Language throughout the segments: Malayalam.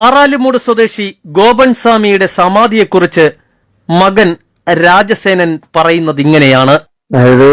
ആറാലുമൂട് സ്വദേശി ഗോപൻ സ്വാമിയുടെ സമാധിയെക്കുറിച്ച് മകൻ രാജസേനൻ പറയുന്നത് ഇങ്ങനെയാണ്. അതായത്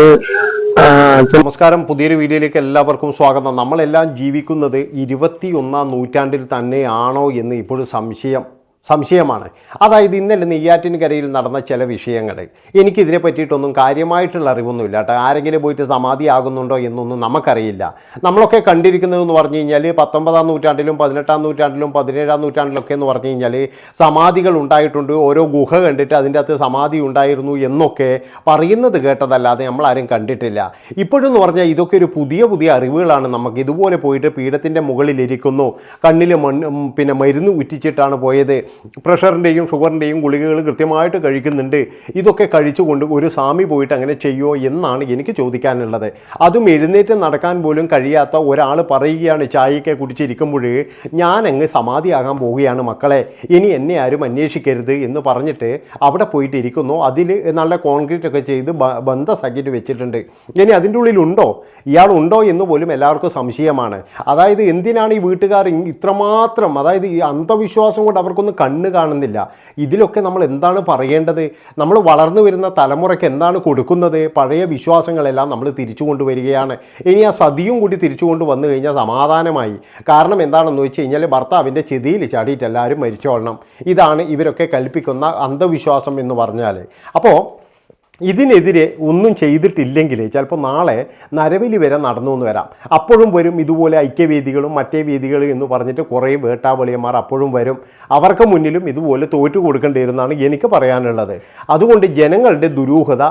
നമസ്കാരം. പുതിയൊരു വീഡിയോയിലേക്ക് എല്ലാവർക്കും സ്വാഗതം. നമ്മളെല്ലാം ജീവിക്കുന്നത് ഇരുപത്തി ഒന്നാം നൂറ്റാണ്ടിൽ തന്നെയാണോ എന്ന് ഇപ്പോഴും സംശയം. സംശയമാണ്. അതായത് ഇന്നലെ നെയ്യാറ്റിൻകരയിൽ നടന്ന ചില വിഷയങ്ങൾ. എനിക്കിതിനെ പറ്റിയിട്ടൊന്നും കാര്യമായിട്ടുള്ള അറിവൊന്നുമില്ല കേട്ടോ. ആരെങ്കിലും പോയിട്ട് സമാധിയാകുന്നുണ്ടോ എന്നൊന്നും നമുക്കറിയില്ല. നമ്മളൊക്കെ കണ്ടിരിക്കുന്നതെന്ന് പറഞ്ഞു കഴിഞ്ഞാൽ പത്തൊമ്പതാം നൂറ്റാണ്ടിലും പതിനെട്ടാം നൂറ്റാണ്ടിലും പതിനേഴാം നൂറ്റാണ്ടിലൊക്കെ എന്ന് പറഞ്ഞു കഴിഞ്ഞാൽ സമാധികൾ ഉണ്ടായിട്ടുണ്ട്. ഓരോ ഗുഹ കണ്ടിട്ട് അതിന്റെ അകത്ത് സമാധി ഉണ്ടായിരുന്നു എന്നൊക്കെ പറയുന്നത് കേട്ടതല്ലാതെ നമ്മളാരും കണ്ടിട്ടില്ല. ഇപ്പോഴെന്ന് പറഞ്ഞാൽ ഇതൊക്കെ ഒരു പുതിയ പുതിയ അറിവുകളാണ് നമുക്ക്. ഇതുപോലെ പോയിട്ട് പീഠത്തിന്റെ മുകളിലിരിക്കുന്നു. കണ്ണിൽ മണ്ണ് പിന്നെ മരുന്ന് ഉറ്റിച്ചിട്ടാണ് പോയത്. പ്രഷറിന്റെയും ഷുഗറിന്റെയും ഗുളികകൾ കൃത്യമായിട്ട് കഴിക്കുന്നുണ്ട്. ഇതൊക്കെ കഴിച്ചുകൊണ്ട് ഒരു സ്വാമി പോയിട്ട് അങ്ങനെ ചെയ്യുമോ എന്നാണ് എനിക്ക് ചോദിക്കാനുള്ളത്. അതും എഴുന്നേറ്റ് നടക്കാൻ പോലും കഴിയാത്ത ഒരാൾ പറയുകയാണ് ചായയൊക്കെ കുടിച്ചിരിക്കുമ്പോൾ ഞാൻ അങ്ങ് സമാധിയാകാൻ പോവുകയാണ് മക്കളെ. ഇനി എന്നെ ആരും അന്വേഷിക്കരുത് എന്ന് പറഞ്ഞിട്ട് അവിടെ പോയിട്ട് ഇരിക്കുന്നു. അതിൽ നല്ല കോൺക്രീറ്റ് ഒക്കെ ചെയ്ത് ബന്ധ സഖ്യറ്റ് വെച്ചിട്ടുണ്ട്. ഇനി അതിന്റെ ഉള്ളിലുണ്ടോ? ഇയാൾ ഉണ്ടോ എന്ന് പോലും എല്ലാവർക്കും സംശയമാണ്. അതായത് എന്തിനാണ് ഈ വീട്ടുകാർ ഇത്രമാത്രം അതായത് ഈ അന്ധവിശ്വാസം കൊണ്ട് അവർക്കൊന്നും കണ്ണ് കാണുന്നില്ല. ഇതിലൊക്കെ നമ്മൾ എന്താണ് പറയേണ്ടത്? നമ്മൾ വളർന്നു വരുന്ന തലമുറയ്ക്ക് എന്താണ് കൊടുക്കുന്നത്? പഴയ വിശ്വാസങ്ങളെല്ലാം നമ്മൾ തിരിച്ചു കൊണ്ടുവരികയാണ്. ഇനി ആ സതിയും കൂടി തിരിച്ചു കൊണ്ട് വന്നു കഴിഞ്ഞാൽ സമാധാനമായി. കാരണം എന്താണെന്ന് വെച്ച് കഴിഞ്ഞാൽ ഭർത്താവിന്റെ ചെതിയിൽ ചാടിയിട്ട് എല്ലാവരും മരിച്ചോളണം. ഇതാണ് ഇവരൊക്കെ കൽപ്പിക്കുന്ന അന്ധവിശ്വാസം എന്ന് പറഞ്ഞാൽ അപ്പോൾ ഇതിനെതിരെ ഒന്നും ചെയ്തിട്ടില്ലെങ്കിൽ ചിലപ്പോൾ നാളെ നരബലി വരെ നടന്നു എന്ന് വരാം. അപ്പോഴും വരും ഇതുപോലെ ഐക്യവേദികളും മറ്റേ വേദികളും എന്ന് പറഞ്ഞിട്ട് കുറേ വേട്ടാവളിയന്മാർ അപ്പോഴും വരും. അവർക്ക് മുന്നിലും ഇതുപോലെ തോറ്റു കൊടുക്കേണ്ടി വരുന്നതാണ് എനിക്ക് പറയാനുള്ളത്. അതുകൊണ്ട് ജനങ്ങളുടെ ദുരൂഹത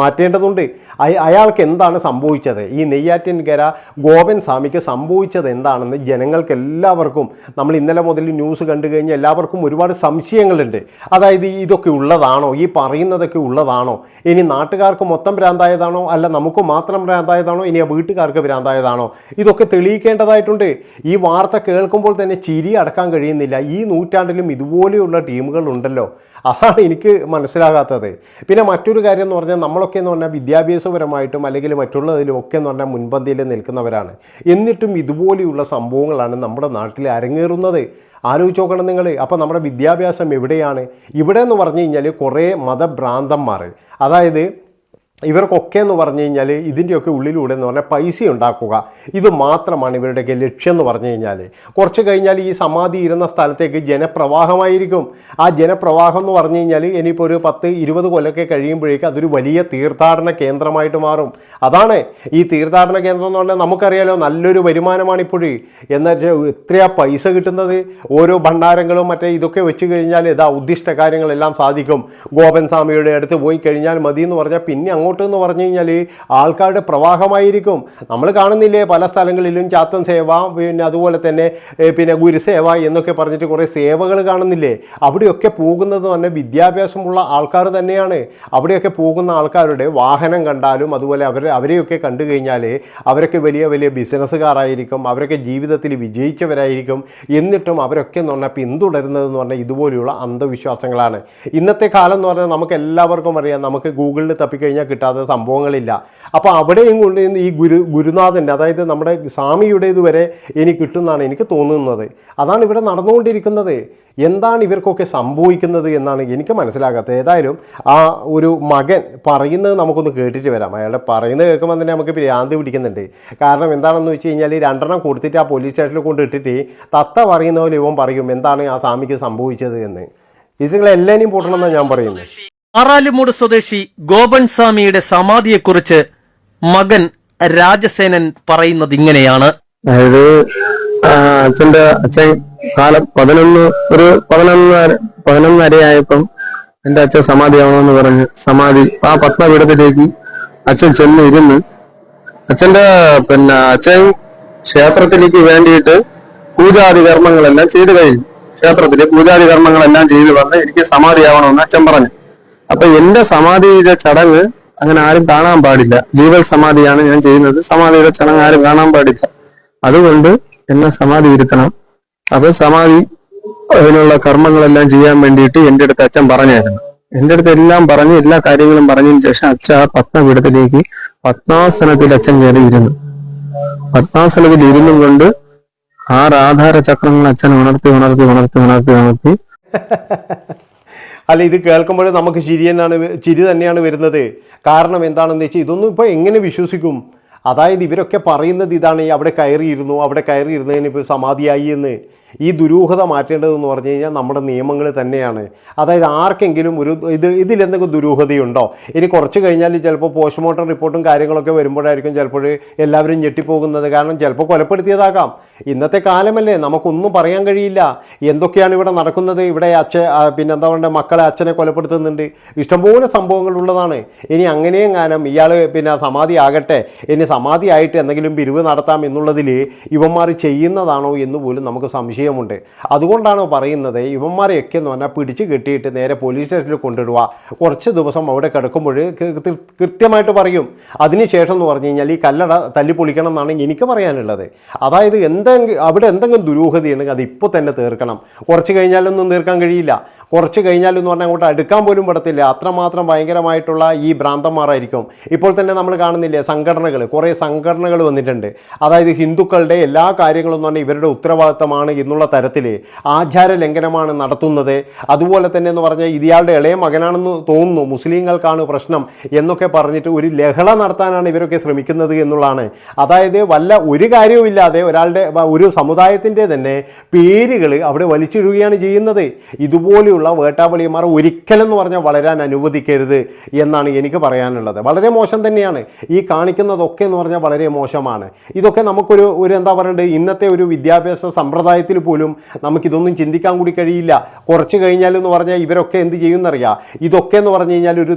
മാറ്റേണ്ടതുണ്ട്. അയാൾക്ക് എന്താണ് സംഭവിച്ചത്? ഈ നെയ്യാറ്റിൻകര ഗോപൻ സ്വാമിക്ക് സംഭവിച്ചത് എന്താണെന്ന് ജനങ്ങൾക്ക് എല്ലാവർക്കും നമ്മൾ ഇന്നലെ മുതൽ ന്യൂസ് കണ്ടു കഴിഞ്ഞാൽ എല്ലാവർക്കും ഒരുപാട് സംശയങ്ങളുണ്ട്. അതായത് ഇതൊക്കെ ഉള്ളതാണോ? ഈ പറയുന്നതൊക്കെ ഉള്ളതാണോ? ഇനി നാട്ടുകാർക്ക് മൊത്തം ഭ്രാന്തായതാണോ? അല്ല നമുക്ക് മാത്രം ഭ്രാന്തായതാണോ? ഇനി ആ വീട്ടുകാർക്ക് ഭ്രാന്തായതാണോ? ഇതൊക്കെ തെളിയിക്കേണ്ടതായിട്ടുണ്ട്. ഈ വാർത്ത കേൾക്കുമ്പോൾ തന്നെ ചിരി അടക്കാൻ കഴിയുന്നില്ല. ഈ നൂറ്റാണ്ടിലും ഇതുപോലെയുള്ള ടീമുകൾ ഉണ്ടല്ലോ. അതാണ് എനിക്ക് മനസ്സിലാകാത്തത്. പിന്നെ മറ്റൊരു കാര്യം എന്ന് പറഞ്ഞാൽ നമ്മളൊക്കെ എന്ന് പറഞ്ഞാൽ വിദ്യാഭ്യാസപരമായിട്ടും അല്ലെങ്കിൽ മറ്റുള്ളതിലും ഒക്കെ എന്ന് പറഞ്ഞാൽ മുൻപന്തിയിൽ നിൽക്കുന്നവരാണ്. എന്നിട്ടും ഇതുപോലെയുള്ള സംഭവങ്ങളാണ് നമ്മുടെ നാട്ടിൽ അരങ്ങേറുന്നത്. ആലോചിച്ച് നോക്കണം നിങ്ങൾ അപ്പോൾ നമ്മുടെ വിദ്യാഭ്യാസം എവിടെയാണ്? ഇവിടെ എന്ന് പറഞ്ഞു കഴിഞ്ഞാൽ കുറേ മതഭ്രാന്തന്മാർ. അതായത് ഇവർക്കൊക്കെ എന്ന് പറഞ്ഞു കഴിഞ്ഞാൽ ഇതിന്റെയൊക്കെ ഉള്ളിലൂടെ എന്ന് പറഞ്ഞാൽ പൈസ ഉണ്ടാക്കുക. ഇത് മാത്രമാണ് ഇവരുടെയൊക്കെ ലക്ഷ്യം എന്ന് പറഞ്ഞു കഴിഞ്ഞാൽ കുറച്ച് കഴിഞ്ഞാൽ ഈ സമാധി ഇരുന്ന സ്ഥലത്തേക്ക് ജനപ്രവാഹമായിരിക്കും. ആ ജനപ്രവാഹം എന്ന് പറഞ്ഞു കഴിഞ്ഞാൽ ഇനിയിപ്പോൾ ഒരു പത്ത് ഇരുപത് കൊല്ലമൊക്കെ കഴിയുമ്പോഴേക്കും അതൊരു വലിയ തീർത്ഥാടന കേന്ദ്രമായിട്ട് മാറും. അതാണ് ഈ തീർത്ഥാടന കേന്ദ്രം എന്ന് പറഞ്ഞാൽ നമുക്കറിയാലോ നല്ലൊരു വരുമാനമാണ് ഇപ്പോഴേ. എന്നുവെച്ചാൽ എത്രയാ പൈസ കിട്ടുന്നത്? ഓരോ ഭണ്ഡാരങ്ങളും മറ്റേ ഇതൊക്കെ വെച്ച് കഴിഞ്ഞാൽ ഇതാ ഉദ്ദിഷ്ട കാര്യങ്ങളെല്ലാം സാധിക്കും. ഗോപൻ സ്വാമിയുടെ അടുത്ത് പോയി കഴിഞ്ഞാൽ മതി എന്ന് പറഞ്ഞാൽ പിന്നെ അങ്ങോട്ട് എന്ന് പറഞ്ഞു കഴിഞ്ഞാൽ ആൾക്കാരുടെ പ്രവാഹമായിരിക്കും. നമ്മൾ കാണുന്നില്ലേ പല സ്ഥലങ്ങളിലും ചാത്തൻ സേവ പിന്നെ അതുപോലെ തന്നെ പിന്നെ ഗുരുസേവ എന്നൊക്കെ പറഞ്ഞിട്ട് കുറേ സേവകൾ കാണുന്നില്ലേ? അവിടെയൊക്കെ പോകുന്നത് തന്നെ വിദ്യാഭ്യാസമുള്ള ആൾക്കാർ തന്നെയാണ്. അവിടെയൊക്കെ പോകുന്ന ആൾക്കാരുടെ വാഹനം കണ്ടാലും അതുപോലെ അവർ അവരെയൊക്കെ കണ്ടു കഴിഞ്ഞാൽ അവരൊക്കെ വലിയ വലിയ ബിസിനസ്സുകാരായിരിക്കും അവരൊക്കെ ജീവിതത്തിൽ വിജയിച്ചവരായിരിക്കും. എന്നിട്ടും അവരൊക്കെ എന്ന് പറഞ്ഞാൽ പിന്തുടരുന്നതെന്ന് പറഞ്ഞാൽ ഇതുപോലെയുള്ള അന്ധവിശ്വാസങ്ങളാണ്. ഇന്നത്തെ കാലം എന്ന് പറഞ്ഞാൽ നമുക്ക് എല്ലാവർക്കും അറിയാം. നമുക്ക് ഗൂഗിളിൽ തപ്പിക്കഴിഞ്ഞാൽ കിട്ടാത്ത സംഭവങ്ങളില്ല. അപ്പോൾ അവിടെയും കൊണ്ട് ഈ ഗുരു ഗുരുനാഥന്റെ അതായത് നമ്മുടെ സ്വാമിയുടെ വരെ ഇനി കിട്ടുന്നതാണ് എനിക്ക് തോന്നുന്നത്. അതാണ് ഇവിടെ നടന്നുകൊണ്ടിരിക്കുന്നത്. എന്താണ് ഇവർക്കൊക്കെ സംഭവിക്കുന്നത് എന്നാണ് എനിക്ക് മനസ്സിലാകാത്തത്. ഏതായാലും ആ ഒരു മകൻ പറയുന്നത് നമുക്കൊന്ന് കേട്ടിട്ട് വരാം. അയാളുടെ പറയുന്നത് കേൾക്കുമ്പോൾ തന്നെ നമുക്ക് ഭ്രാന്തി പിടിക്കുന്നുണ്ട്. കാരണം എന്താണെന്ന് വെച്ച് കഴിഞ്ഞാൽ രണ്ടെണ്ണം കൊടുത്തിട്ട് ആ പോലീസ് സ്റ്റേഷനിൽ കൊണ്ട് ഇട്ടിട്ട് തത്ത പറയുന്ന പോലെ ഇവൻ പറയും എന്താണ് ആ സ്വാമിക്ക് സംഭവിച്ചത് എന്ന്. ഇതുങ്ങളെല്ലാവരെയും പൂട്ടണമെന്നാണ് ഞാൻ പറയുന്നത്. ആറാലുമൂട് സ്വദേശി ഗോപൻ സ്വാമിയുടെ സമാധിയെക്കുറിച്ച് മകൻ രാജസേനൻ പറയുന്നത് ഇങ്ങനെയാണ്. അതായത് അച്ഛന്റെ അച്ഛൻ കാലം പതിനൊന്ന് ഒരു പതിനൊന്നര പതിനൊന്നരയായപ്പം എന്റെ അച്ഛൻ സമാധിയാവണമെന്ന് പറഞ്ഞ് സമാധി ആ പത്മപീഠത്തിലേക്ക് അച്ഛൻ ചെന്ന് ഇരുന്ന് അച്ഛന്റെ പിന്നെ അച്ഛൻ ക്ഷേത്രത്തിലേക്ക് വേണ്ടിയിട്ട് പൂജാതി കർമ്മങ്ങളെല്ലാം ചെയ്തു കഴിഞ്ഞു. ക്ഷേത്രത്തിലെ പൂജാതി കർമ്മങ്ങളെല്ലാം ചെയ്തു പറഞ്ഞ് എനിക്ക് സമാധിയാവണമെന്ന് അച്ഛൻ പറഞ്ഞു. അപ്പൊ എന്റെ സമാധിയുടെ ചടങ്ങ് അങ്ങനെ ആരും കാണാൻ പാടില്ല. ജീവൽ സമാധിയാണ് ഞാൻ ചെയ്യുന്നത്. സമാധിയുടെ ചടങ്ങ് ആരും കാണാൻ പാടില്ല. അതുകൊണ്ട് എന്നെ സമാധി ഇരുത്തണം. അപ്പൊ സമാധി അതിനുള്ള കർമ്മങ്ങളെല്ലാം ചെയ്യാൻ വേണ്ടിയിട്ട് എന്റെ അടുത്ത് അച്ഛൻ പറഞ്ഞായിരുന്നു. എന്റെ അടുത്ത് എല്ലാം പറഞ്ഞ് എല്ലാ കാര്യങ്ങളും പറഞ്ഞതിന് ശേഷം അച്ഛ ആ പത്മപീഠത്തിലേക്ക് പത്മാസനത്തിൽ അച്ഛൻ കയറി ഇരുന്നു. പത്മാസനത്തിൽ ഇരുന്നും കൊണ്ട് ആറ് ആധാര ചക്രങ്ങൾ അച്ഛൻ ഉണർത്തി ഉണർത്തി ഉണർത്തി ഉണർത്തി ഉണർത്തി. അല്ല ഇത് കേൾക്കുമ്പോൾ നമുക്ക് ചിരി തന്നെയാണ് ചിരി തന്നെയാണ് വരുന്നത്. കാരണം എന്താണെന്ന് വെച്ചാൽ ഇതൊന്നും ഇപ്പോൾ എങ്ങനെ വിശ്വസിക്കും? അതായത് ഇവരൊക്കെ പറയുന്നത് ഇതാണ് അവിടെ കയറിയിരുന്നു അവിടെ കയറിയിരുന്നതിന് ഇപ്പോൾ സമാധിയായി എന്ന്. ഈ ദുരൂഹത മാറ്റേണ്ടതെന്ന് പറഞ്ഞു കഴിഞ്ഞാൽ നമ്മുടെ നിയമങ്ങൾ തന്നെയാണ്. അതായത് ആർക്കെങ്കിലും ഒരു ഇത് ഇതിലെന്തെങ്കിലും ദുരൂഹതയുണ്ടോ? ഇനി കുറച്ച് കഴിഞ്ഞാൽ ചിലപ്പോൾ പോസ്റ്റ്മോർട്ടം റിപ്പോർട്ടും കാര്യങ്ങളൊക്കെ വരുമ്പോഴായിരിക്കും ചിലപ്പോൾ എല്ലാവരും ഞെട്ടിപ്പോകുന്നത്. കാരണം ചിലപ്പോൾ കൊലപ്പെടുത്തിയതാകാം. ഇന്നത്തെ കാലമല്ലേ നമുക്കൊന്നും പറയാൻ കഴിയില്ല. എന്തൊക്കെയാണ് ഇവിടെ നടക്കുന്നത്? ഇവിടെ അച്ഛൻ പിന്നെ എന്താ പറയുക മക്കളെ അച്ഛനെ കൊലപ്പെടുത്തുന്നുണ്ട്. ഇഷ്ടംപോലെ സംഭവങ്ങൾ ഉള്ളതാണ്. ഇനി അങ്ങനെയും കാലം ഇയാൾ പിന്നെ സമാധി ആകട്ടെ ഇനി സമാധി ആയിട്ട് എന്തെങ്കിലും പിരിവ് നടത്താം എന്നുള്ളതിൽ ഇവന്മാർ ചെയ്യുന്നതാണോ എന്ന് പോലും നമുക്ക് സംശയമുണ്ട് അതുകൊണ്ടാണ് പറയുന്നത് ഇവന്മാരെയൊക്കെ എന്ന് പറഞ്ഞാൽ പിടിച്ച് കെട്ടിയിട്ട് നേരെ പോലീസ് സ്റ്റേഷനിൽ കൊണ്ടുവിടുക കുറച്ച് ദിവസം അവിടെ കിടക്കുമ്പോൾ കൃത്യമായിട്ട് പറയും. അതിനുശേഷം എന്ന് പറഞ്ഞു കഴിഞ്ഞാൽ ഈ കല്ലട തല്ലി പൊളിക്കണം എന്നാണ് എനിക്ക് പറയാനുള്ളത്. അതായത് എന്തെങ്കിലും അവിടെ എന്തെങ്കിലും ദുരൂഹതയുണ്ടെങ്കിൽ അത് ഇപ്പോൾ തന്നെ തീർക്കണം. കുറച്ച് കഴിഞ്ഞാലൊന്നും തീർക്കാൻ കഴിയില്ല. കുറച്ച് കഴിഞ്ഞാലെന്ന് പറഞ്ഞാൽ അങ്ങോട്ട് അടുക്കാൻ പോലും പെടത്തില്ല അത്രമാത്രം ഭയങ്കരമായിട്ടുള്ള ഈ ഭ്രാന്തന്മാരായിരിക്കും. ഇപ്പോൾ തന്നെ നമ്മൾ കാണുന്നില്ലേ സംഘടനകൾ കുറേ സംഘടനകൾ വന്നിട്ടുണ്ട്. അതായത് ഹിന്ദുക്കളുടെ എല്ലാ കാര്യങ്ങളും എന്ന് പറഞ്ഞാൽ ഇവരുടെ ഉത്തരവാദിത്തമാണ് എന്നുള്ള തരത്തിൽ ആചാര ലംഘനമാണ് നടത്തുന്നത്. അതുപോലെ തന്നെ എന്ന് പറഞ്ഞാൽ ഇയാളുടെ ഇളയ മകനാണെന്ന് തോന്നുന്നു. മുസ്ലിങ്ങൾക്കാണ് പ്രശ്നം എന്നൊക്കെ പറഞ്ഞിട്ട് ഒരു ലഹള നടത്താനാണ് ഇവരൊക്കെ ശ്രമിക്കുന്നത് എന്നുള്ളതാണ്. അതായത് വല്ല ഒരു കാര്യവുമില്ലാതെ ഒരാളുടെ ഒരു സമുദായത്തിന്റെ തന്നെ പേരുകൾ അവിടെ വലിച്ചിടുകയാണ് ചെയ്യുന്നത്. ഇതുപോലെയുള്ള വേട്ടാവളിയന്മാർ ഒരിക്കലെന്ന് പറഞ്ഞാൽ വളരാൻ അനുവദിക്കരുത് എന്നാണ് എനിക്ക് പറയാനുള്ളത്. വളരെ മോശം തന്നെയാണ്. ഈ കാണിക്കുന്നതൊക്കെ എന്ന് പറഞ്ഞാൽ വളരെ മോശമാണ്. ഇതൊക്കെ നമുക്കൊരു ഒരു എന്താ പറയണ്ടത് ഇന്നത്തെ ഒരു വിദ്യാഭ്യാസ സമ്പ്രദായത്തിൽ പോലും നമുക്കിതൊന്നും ചിന്തിക്കാൻ കൂടി കഴിയില്ല. കുറച്ച് കഴിഞ്ഞാലെന്ന് പറഞ്ഞാൽ ഇവരൊക്കെ എന്ത് ചെയ്യുമെന്നറിയാം ഇതൊക്കെ എന്ന് പറഞ്ഞു കഴിഞ്ഞാൽ ഒരു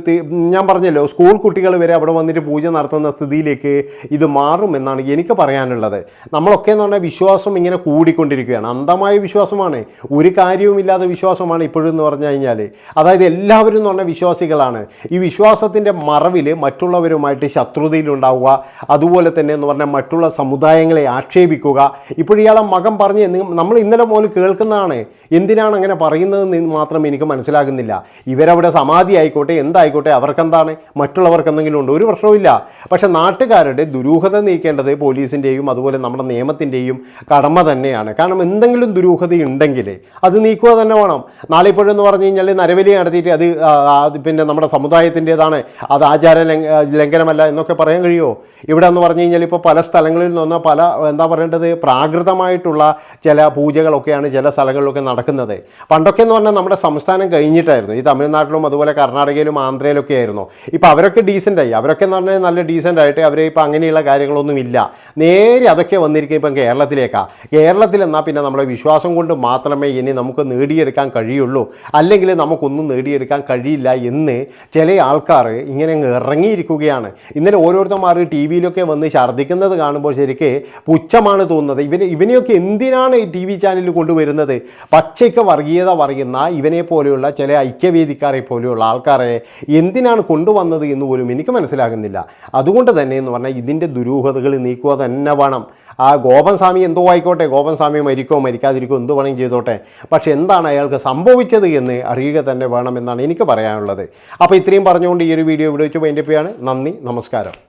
ഞാൻ പറഞ്ഞല്ലോ സ്കൂൾ കുട്ടികൾ വരെ അവിടെ വന്നിട്ട് പൂജ നടത്തുന്ന സ്ഥിതിയിലേക്ക് ഇത് മാറുമെന്നാണ് എനിക്ക് പറയാനുള്ളത്. നമ്മളൊക്കെ എന്ന് പറഞ്ഞാൽ വിശ്വാസം ഇങ്ങനെ കൂടിക്കൊണ്ടിരിക്കുകയാണ്. അന്ധമായ വിശ്വാസമാണ്. ഒരു കാര്യവുമില്ലാത്ത വിശ്വാസമാണ് ഇപ്പോഴും എന്ന് പറഞ്ഞു കഴിഞ്ഞാൽ അതായത് എല്ലാവരും എന്ന് പറഞ്ഞാൽ വിശ്വാസികളാണ്. ഈ വിശ്വാസത്തിന്റെ മറവിൽ മറ്റുള്ളവരുമായിട്ട് ശത്രുതയിലുണ്ടാവുക അതുപോലെ തന്നെ എന്ന് പറഞ്ഞാൽ മറ്റുള്ള സമുദായങ്ങളെ ആക്ഷേപിക്കുക. ഇപ്പോഴിയാളെ മകം പറഞ്ഞ് നമ്മൾ ഇന്നലെ മുതൽ കേൾക്കുന്നതാണ്. എന്തിനാണ് അങ്ങനെ പറയുന്നതെന്ന് മാത്രം എനിക്ക് മനസ്സിലാകുന്നില്ല. ഇവരവിടെ സമാധി ആയിക്കോട്ടെ എന്തായിക്കോട്ടെ അവർക്കെന്താണ്? മറ്റുള്ളവർക്ക് എന്തെങ്കിലും ഉണ്ട്? ഒരു പ്രശ്നവുമില്ല. പക്ഷേ നാട്ടുകാരുടെ ദുരൂഹത നീക്കേണ്ടത് പോലീസിന്റെയും അതുപോലെ നമ്മുടെ നിയമത്തിന്റെയും കടമ തന്നെയാണ്. കാരണം എന്തെങ്കിലും ദുരൂഹത ഉണ്ടെങ്കിൽ അത് നീക്കുക തന്നെ വേണം. നാളെ ഇപ്പോഴെന്ന് പറഞ്ഞു കഴിഞ്ഞാൽ നരബലി നടത്തിയിട്ട് അത് പിന്നെ നമ്മുടെ സമുദായത്തിന്റേതാണ്. അത് ആചാര ലംഘനമല്ല എന്നൊക്കെ പറയാൻ കഴിയുമോ ഇവിടെ എന്ന് പറഞ്ഞു കഴിഞ്ഞാൽ ഇപ്പോൾ പല സ്ഥലങ്ങളിൽ നിന്ന് പല എന്താ പറയേണ്ടത്? പ്രാകൃതമായിട്ടുള്ള ചില പൂജകളൊക്കെയാണ് ചില സ്ഥലങ്ങളിലൊക്കെ പണ്ടൊക്കെ എന്ന് പറഞ്ഞാൽ നമ്മുടെ സംസ്ഥാനം കഴിഞ്ഞിട്ടായിരുന്നു. ഈ തമിഴ്നാട്ടിലും അതുപോലെ കർണാടകയിലും ആന്ധ്രയിലൊക്കെ ആയിരുന്നു. ഇപ്പോൾ അവരൊക്കെ ഡീസന്റായി അവരൊക്കെ എന്ന് പറഞ്ഞാൽ നല്ല ഡീസന്റ് ആയിട്ട് അവർ ഇപ്പോൾ അങ്ങനെയുള്ള കാര്യങ്ങളൊന്നും ഇല്ല. നേരെ അതൊക്കെ വന്നിരിക്കും ഇപ്പം കേരളത്തിലേക്കാണ് കേരളത്തിൽ എന്നാൽ പിന്നെ നമ്മുടെ വിശ്വാസം കൊണ്ട് മാത്രമേ ഇനി നമുക്ക് നേടിയെടുക്കാൻ കഴിയുള്ളൂ. അല്ലെങ്കിൽ നമുക്കൊന്നും നേടിയെടുക്കാൻ കഴിയില്ല എന്ന് ചില ആൾക്കാർ ഇങ്ങനെ ഇറങ്ങിയിരിക്കുകയാണ്. ഇന്നലെ ഓരോരുത്തന്മാർ ടി വിയിലൊക്കെ വന്ന് ഛർദ്ദിക്കുന്നത് കാണുമ്പോൾ ശരിക്ക് പുച്ഛമാണ് തോന്നുന്നത്. ഇവന് ഇവനെയൊക്കെ എന്തിനാണ് ഈ ടി വി ചാനലിൽ കൊണ്ടുവരുന്നത്? പച്ചയ്ക്ക് വർഗീയത പറയുന്ന ഇവനെ പോലെയുള്ള ചില ഐക്യവേദിക്കാരെ പോലെയുള്ള ആൾക്കാരെ എന്തിനാണ് കൊണ്ടുവന്നത് എന്ന് പോലും എനിക്ക് മനസ്സിലാകുന്നില്ല. അതുകൊണ്ട് തന്നെ എന്ന് പറഞ്ഞാൽ ഇതിന്റെ ദുരൂഹതകൾ നീക്കുക തന്നെ വേണം. ആ ഗോപൻ സ്വാമി എന്തോ ആയിക്കോട്ടെ ഗോപൻ സ്വാമി മരിക്കോ മരിക്കാതിരിക്കോ എന്ത് വേണമെങ്കിൽ ചെയ്തോട്ടെ. പക്ഷേ എന്താണ് അയാൾക്ക് സംഭവിച്ചത് എന്ന് അറിയുക തന്നെ വേണമെന്നാണ് എനിക്ക് പറയാനുള്ളത്. അപ്പോൾ ഇത്രയും പറഞ്ഞുകൊണ്ട് ഈ ഒരു വീഡിയോ ഇവിടെ വെച്ച് ചെയ്യാണ്. നന്ദി നമസ്കാരം.